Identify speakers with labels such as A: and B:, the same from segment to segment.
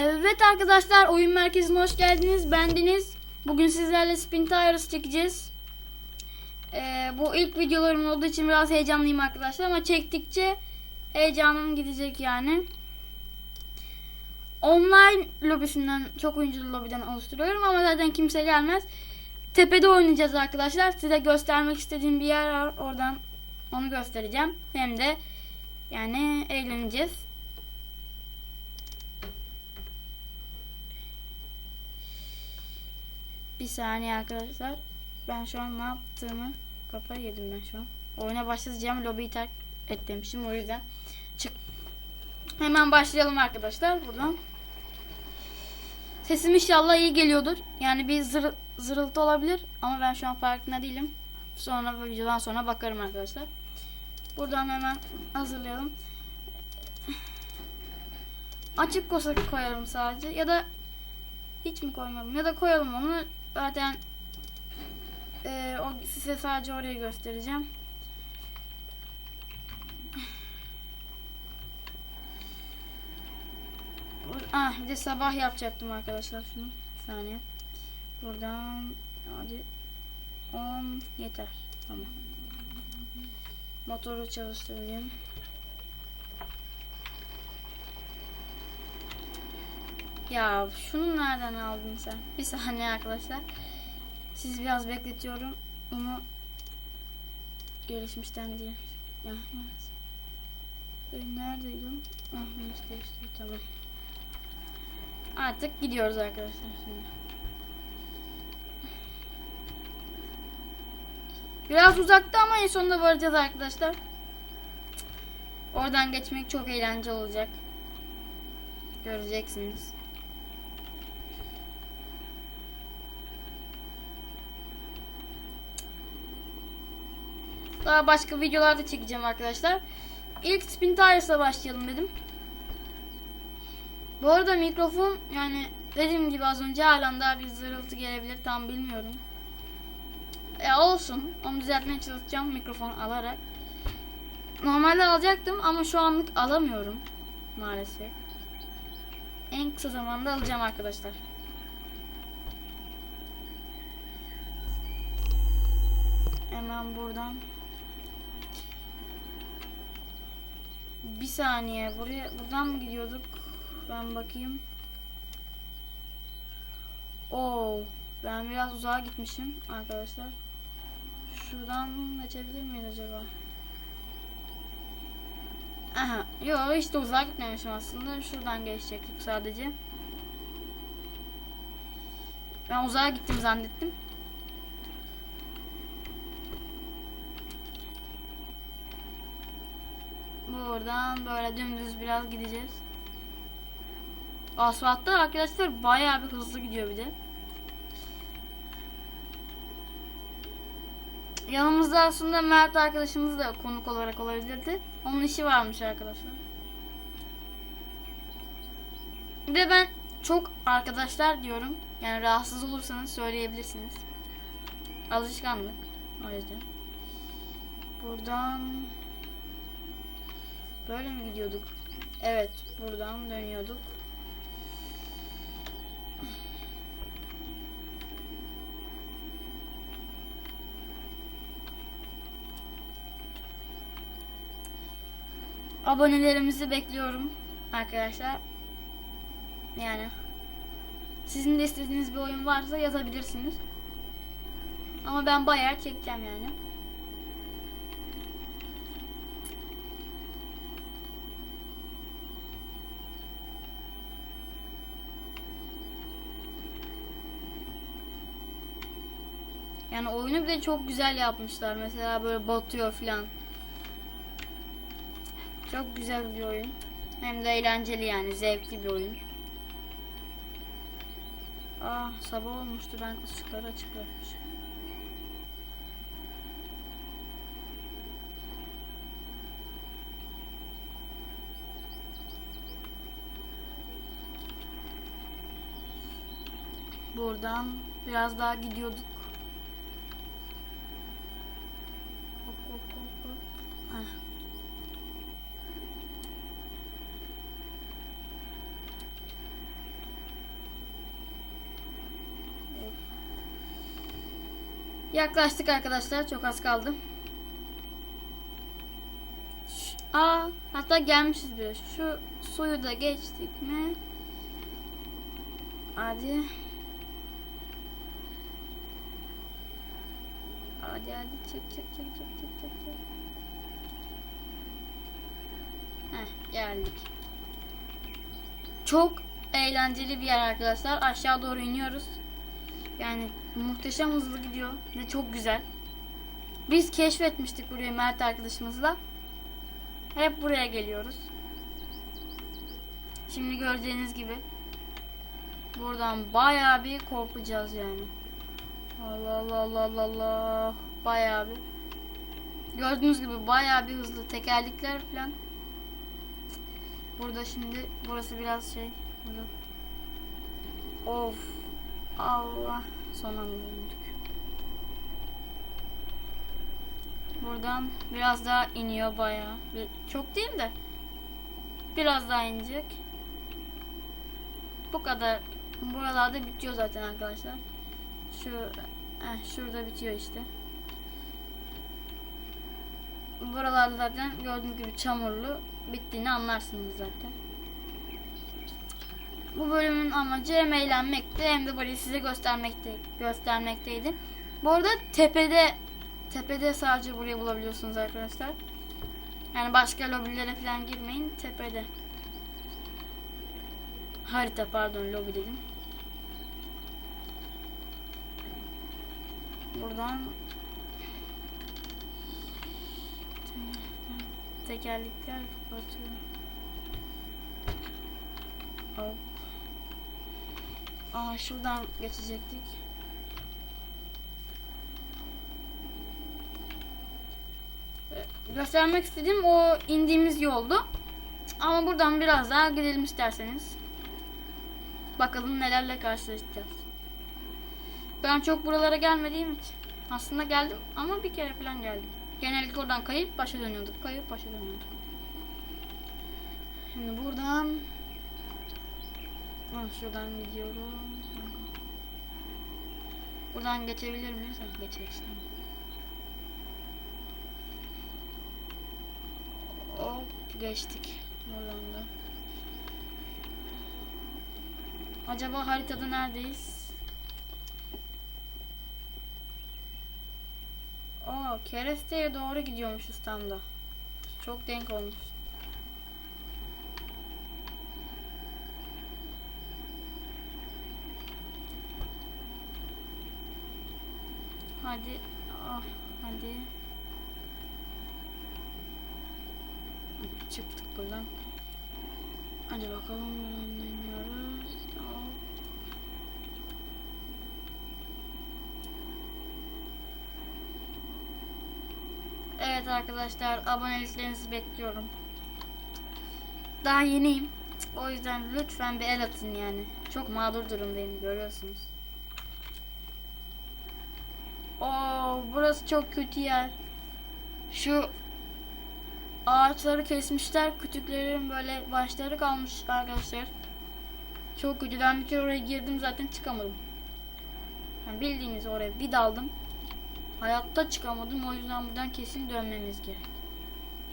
A: Evet arkadaşlar oyun merkezine hoş geldiniz. Bendeniz. Bugün sizlerle Spin Tires çekeceğiz. Ee, bu ilk videolarım olduğu için biraz heyecanlıyım arkadaşlar ama çektikçe heyecanım gidecek yani. Online lobisinden çok oyunculu lobiden oluşturuyorum ama zaten kimse gelmez. Tepede oynayacağız arkadaşlar. Size göstermek istediğim bir yer var. Oradan onu göstereceğim. Hem de yani eğleneceğiz. Bir saniye arkadaşlar. Ben şu an ne yaptığımı kafayı yedim ben şu an. Oyuna başlayacağım. Lobiyi terk et demişim. O yüzden çık. Hemen başlayalım arkadaşlar buradan. Sesim inşallah iyi geliyordur. Yani bir zır, zırıltı olabilir ama ben şu an farkında değilim. Sonra videodan sonra bakarım arkadaşlar. Buradan hemen hazırlayalım. Açık kosa koyarım sadece ya da hiç mi koymadım ya da koyalım onu zaten e, o size sadece orayı göstereceğim. Ah bir de sabah yapacaktım arkadaşlar şunu. Bir saniye. Buradan hadi 10 yeter. Tamam. Motoru çalıştırayım. Ya şunu nereden aldın sen? Bir saniye arkadaşlar. Siz biraz bekletiyorum. Bunu gelişmişten diye. Ya. E, neredeydi o? Ah işte işte tamam. Artık gidiyoruz arkadaşlar şimdi. Biraz uzakta ama en sonunda varacağız arkadaşlar. Oradan geçmek çok eğlenceli olacak. Göreceksiniz. Daha başka videolarda çekeceğim arkadaşlar. İlk Spin Tires'la başlayalım dedim. Bu arada mikrofon yani dediğim gibi az önce halen daha bir zırıltı gelebilir tam bilmiyorum. E olsun. Onu düzeltmeye çalışacağım mikrofon alarak. Normalde alacaktım ama şu anlık alamıyorum. Maalesef. En kısa zamanda alacağım arkadaşlar. Hemen buradan. Bir saniye. Buraya buradan mı gidiyorduk? Ben bakayım. Oo, ben biraz uzağa gitmişim arkadaşlar. Şuradan geçebilir miyiz acaba? Aha, yo de uzağa gitmemişim aslında. Şuradan geçecektik sadece. Ben uzağa gittim zannettim. Buradan böyle dümdüz biraz gideceğiz. Asfaltta arkadaşlar bayağı bir hızlı gidiyor bir de. Yanımızda aslında Mert arkadaşımız da konuk olarak olabilirdi. Onun işi varmış arkadaşlar. Bir de ben çok arkadaşlar diyorum. Yani rahatsız olursanız söyleyebilirsiniz. Alışkanlık. O yüzden. Buradan böyle mi gidiyorduk? Evet, buradan dönüyorduk. Abonelerimizi bekliyorum arkadaşlar. Yani sizin de istediğiniz bir oyun varsa yazabilirsiniz. Ama ben bayağı çekeceğim yani. Yani oyunu bir çok güzel yapmışlar. Mesela böyle batıyor filan. Çok güzel bir oyun. Hem de eğlenceli yani zevkli bir oyun. Ah sabah olmuştu ben ışıkları açık bırakmışım. Buradan biraz daha gidiyorduk. Hop hop hop hop. Ah. Yaklaştık arkadaşlar. Çok az kaldı. Ş- Aa, hatta gelmişiz bile. Şu suyu da geçtik mi? Hadi. Hadi hadi çek çek çek çek çek çek çek. Heh, geldik. Çok eğlenceli bir yer arkadaşlar. Aşağı doğru iniyoruz. Yani muhteşem hızlı gidiyor ve çok güzel. Biz keşfetmiştik burayı Mert arkadaşımızla. Hep buraya geliyoruz. Şimdi göreceğiniz gibi buradan bayağı bir korkacağız yani. Allah Allah Allah Allah Allah. Bayağı bir. Gördüğünüz gibi bayağı bir hızlı tekerlekler falan. Burada şimdi burası biraz şey. Burada. Of. Allah. Son anda döndük. Buradan biraz daha iniyor bayağı. Çok değil de. Biraz daha inecek. Bu kadar. Buralarda bitiyor zaten arkadaşlar. Şu eh, şurada bitiyor işte. Buralarda zaten gördüğünüz gibi çamurlu. Bittiğini anlarsınız zaten. Bu bölümün amacı hem eğlenmekti hem de burayı size göstermekte, göstermekteydi. Bu arada tepede tepede sadece burayı bulabiliyorsunuz arkadaşlar. Yani başka lobilere falan girmeyin. Tepede. Harita pardon lobi dedim. Buradan tekerlekler batıyor. Hop. Aa şuradan geçecektik. Ee, Göstermek istediğim o indiğimiz yoldu. Ama buradan biraz daha gidelim isterseniz. Bakalım nelerle karşılaşacağız. Ben çok buralara gelmediğim için. Aslında geldim ama bir kere falan geldim. Genellikle oradan kayıp başa dönüyorduk. Kayıp başa dönüyorduk. Şimdi buradan Ah, şuradan gidiyorum. Buradan geçebilir miyiz? Ah, geçeriz. Hop geçtik. Buradan da. Acaba haritada neredeyiz? Aa, keresteye doğru gidiyormuşuz tam da. Çok denk olmuş. Hadi. Ah, hadi. Çıktık buradan. Hadi bakalım buradan dönüyoruz. Evet arkadaşlar aboneliklerinizi bekliyorum. Daha yeniyim. O yüzden lütfen bir el atın yani. Çok mağdur durumdayım görüyorsunuz. Oo, burası çok kötü yer. Şu ağaçları kesmişler. Kütüklerin böyle başları kalmış arkadaşlar. Çok kötü. Ben bir kere oraya girdim zaten çıkamadım. Yani bildiğiniz oraya bir daldım. Hayatta çıkamadım. O yüzden buradan kesin dönmemiz gerek.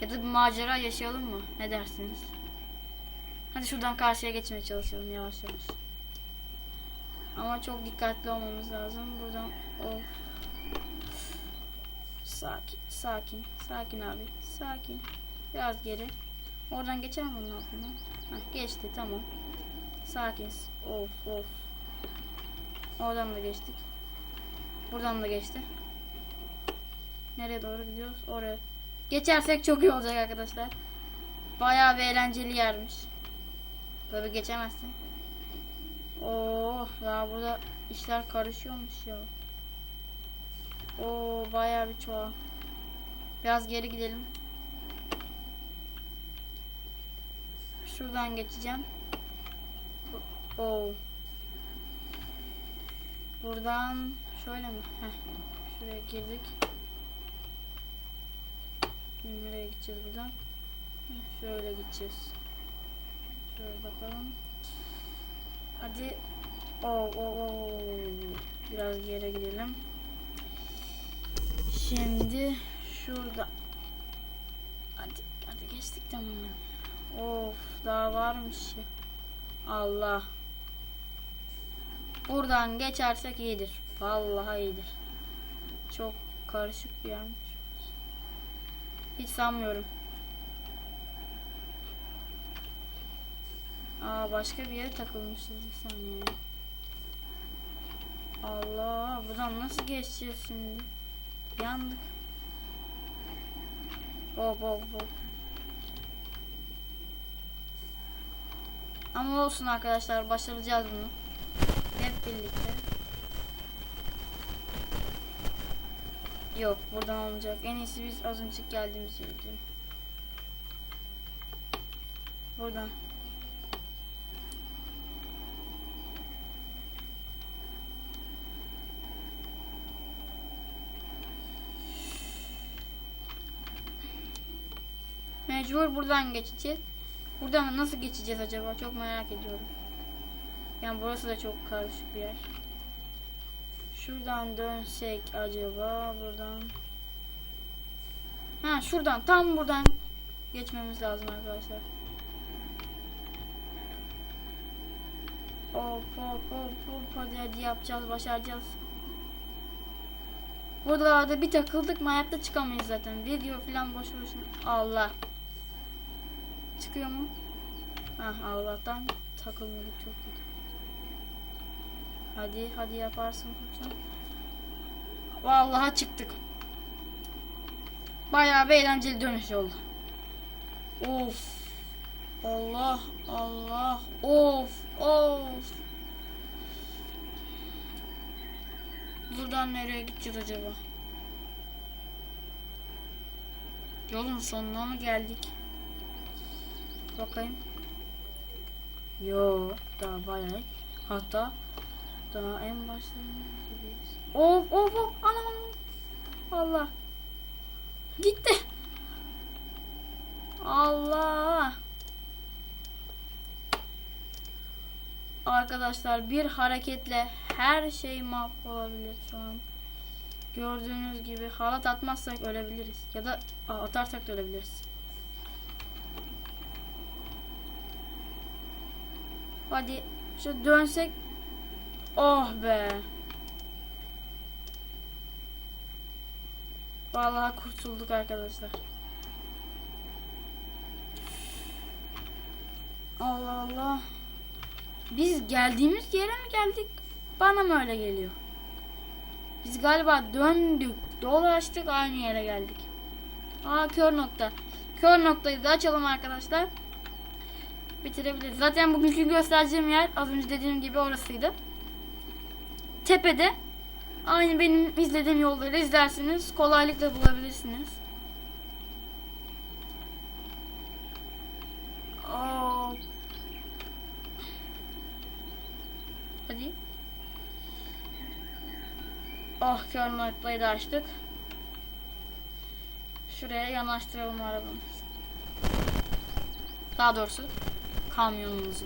A: Ya da bir macera yaşayalım mı? Ne dersiniz? Hadi şuradan karşıya geçmeye çalışalım yavaş yavaş. Ama çok dikkatli olmamız lazım. Buradan of. Sakin, sakin, sakin abi, sakin. Biraz geri. Oradan geçer mi bunun altından? Geçti, tamam. Sakin. Of, of. Oradan da geçtik. Buradan da geçti. Nereye doğru gidiyoruz? Oraya. Geçersek çok iyi olacak arkadaşlar. Bayağı bir eğlenceli yermiş. Tabii geçemezsin. Oo, ya burada işler karışıyormuş ya. Oo bayağı bir çoğal. Biraz geri gidelim. Şuradan geçeceğim. Oo. Buradan şöyle mi? Heh. Şuraya girdik. Nereye gideceğiz buradan? Şöyle gideceğiz. Şöyle bakalım. Hadi. Oo, oo, oo. Biraz geri gidelim. Şimdi şurada. Hadi hadi geçtik tamam. Of daha varmış. Allah. Buradan geçersek iyidir. Vallahi iyidir. Çok karışık bir yermiş. Hiç sanmıyorum. Aa başka bir yere takılmışız bir saniye. Allah buradan nasıl geçeceğiz şimdi? Yandık. Hop hop hop. Ama olsun arkadaşlar başaracağız bunu. Hep birlikte. Yok buradan olmayacak. En iyisi biz az önce geldiğimiz yere gidelim. Buradan. Mecbur buradan geçeceğiz. Buradan nasıl geçeceğiz acaba? Çok merak ediyorum. Yani burası da çok karışık bir yer. Şuradan dönsek acaba buradan. Ha şuradan tam buradan geçmemiz lazım arkadaşlar. Hop hop hop hop hadi hadi yapacağız başaracağız. Buralarda bir takıldık mı hayatta çıkamayız zaten. Video falan boş boşuna. Allah. Çıkıyor mu? Ah Allah'tan takılmıyorduk çok kötü. Hadi hadi yaparsın koçum. Vallahi çıktık. Bayağı bir eğlenceli dönüş oldu. Of. Allah Allah. Of of. Buradan nereye gideceğiz acaba? Yolun sonuna mı geldik? Bakayım. Yo, daha bayağı. Hatta daha en başlarındayız. Of of of anam. Allah. Gitti. Allah. Arkadaşlar bir hareketle her şey mahvolabilir şu an. Gördüğünüz gibi halat atmazsak ölebiliriz. Ya da atarsak da ölebiliriz. Hadi şu dönsek. Oh be. Vallahi kurtulduk arkadaşlar. Allah Allah. Biz geldiğimiz yere mi geldik? Bana mı öyle geliyor? Biz galiba döndük, dolaştık aynı yere geldik. Aa kör nokta. Kör noktayı da açalım arkadaşlar. Bitirebiliriz. Zaten bugünkü göstereceğim yer az önce dediğim gibi orasıydı. Tepede aynı benim izlediğim yolları izlersiniz. Kolaylıkla bulabilirsiniz. Oo. Hadi. Oh kör noktayı da açtık. Şuraya yanaştıralım arabamızı. Daha doğrusu kamyonumuzu.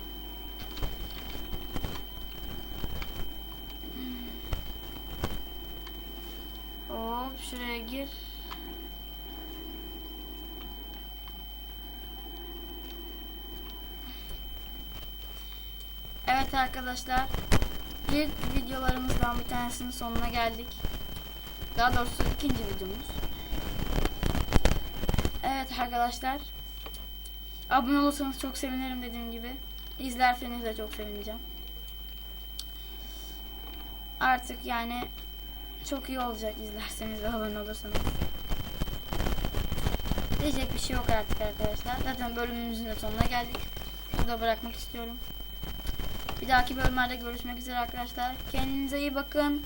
A: Hop şuraya gir. Evet arkadaşlar. İlk videolarımızdan bir tanesinin sonuna geldik. Daha doğrusu ikinci videomuz. Evet arkadaşlar. Abone olursanız çok sevinirim dediğim gibi. İzlerseniz de çok sevineceğim. Artık yani çok iyi olacak izlerseniz ve abone olursanız. Diyecek bir şey yok artık arkadaşlar. Zaten bölümümüzün de sonuna geldik. Şurada bırakmak istiyorum. Bir dahaki bölümlerde görüşmek üzere arkadaşlar. Kendinize iyi bakın.